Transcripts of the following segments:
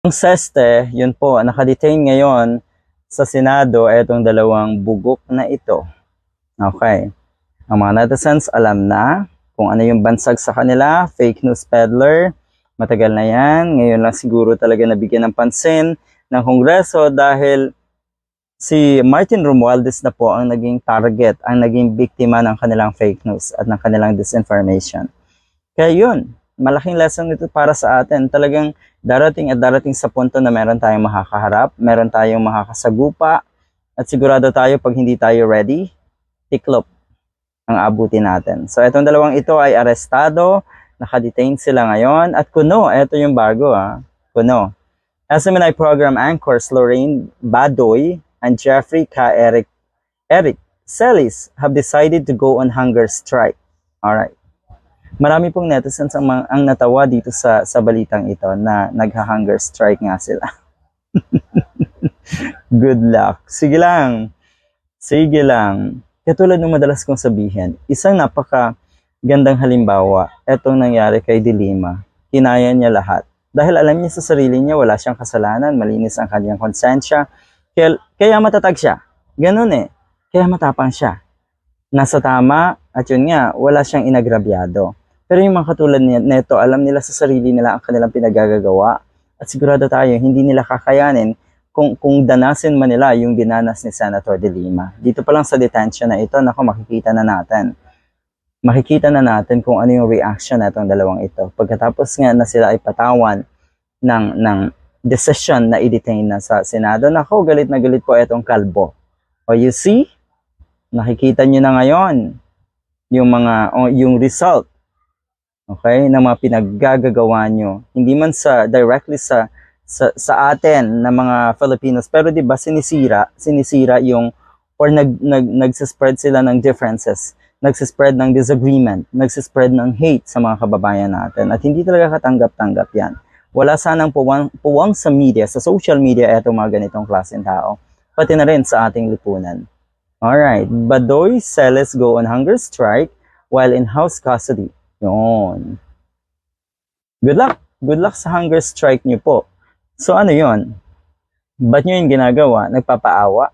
Ang SESTE, yun po, nakadetain ngayon sa Senado itong dalawang bugok na ito. Okay. Ang mga netizens alam na kung ano yung bansag sa kanila, fake news peddler, matagal na yan. Ngayon lang siguro talaga nabigyan ng pansin ng Kongreso dahil si Martin Romualdez na po ang naging target, ang naging biktima ng kanilang fake news at ng kanilang disinformation. Kaya yun, malaking lesson nito para sa atin. Talagang darating at darating sa punto na meron tayong makakaharap, meron tayong makakasagupa, at sigurado tayo pag hindi tayo ready, tiklop ang abutin natin. So itong dalawang ito ay arestado, nakadetain sila ngayon, at kuno, ito yung bago ah, kuno. SMNI program anchors Lorraine Badoy and Jeffrey K. Eric, Eric Celis have decided to go on hunger strike. Alright. Marami pong netizens ang, ang natawa dito sa, sa balitang ito na nagha-hunger strike nga sila. Good luck. Sige lang. Sige lang. Katulad ng madalas kong sabihin, isang napaka gandang halimbawa, etong nangyari kay Dilima. Kinaya niya lahat. Dahil alam niya sa sarili niya, wala siyang kasalanan, malinis ang kanyang konsensya, kaya, kaya matatag siya. Ganun eh. Kaya matapang siya. Nasa tama, at yun nga, wala siyang inagrabyado. Pero yung mga katulad ni- nito, alam nila sa sarili nila ang kanilang pinagagagawa. At sigurado tayo, hindi nila kakayanin kung, kung danasin man nila yung dinanas ni Senator De Lima. Dito pa lang sa detention na ito, nako makikita na natin. Makikita na natin kung ano yung reaction na itong dalawang ito. Pagkatapos nga na sila ay patawan ng, ng decision na i-detain na sa Senado, nako galit na galit po itong kalbo. O you see, nakikita nyo na ngayon yung mga, o yung result okay, ng mga pinaggagawa nyo. Hindi man sa directly sa sa, sa atin na mga Filipinos, pero 'di ba sinisira, sinisira yung or nag nag nagsispread sila ng differences, nagsispread ng disagreement, nagsispread ng hate sa mga kababayan natin. At hindi talaga katanggap-tanggap 'yan. Wala sanang puwang, puwang sa media, sa social media etong mga ganitong klaseng tao. Pati na rin sa ating lipunan. Alright, Badoy Celes go on hunger strike while in house custody. Yun. Good luck. Good luck sa hunger strike niyo po. So ano yon? Ba't nyo yung ginagawa? Nagpapaawa?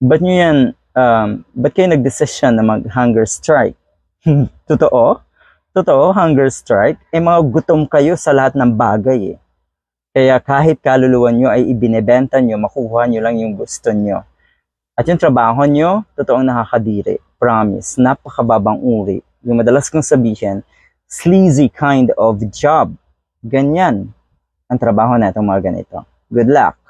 Ba't nyo yan, um, ba't kayo nag-decision na mag-hunger strike? Totoo? Totoo, hunger strike? Eh mga gutom kayo sa lahat ng bagay eh. Kaya kahit kaluluwa nyo ay ibinebenta nyo, makuha nyo lang yung gusto nyo. At yung trabaho nyo, totoong nakakadiri. Promise, napakababang uri. Yung madalas kong sabihin, sleazy kind of job. Ganyan ang trabaho na itong mga ganito. Good luck!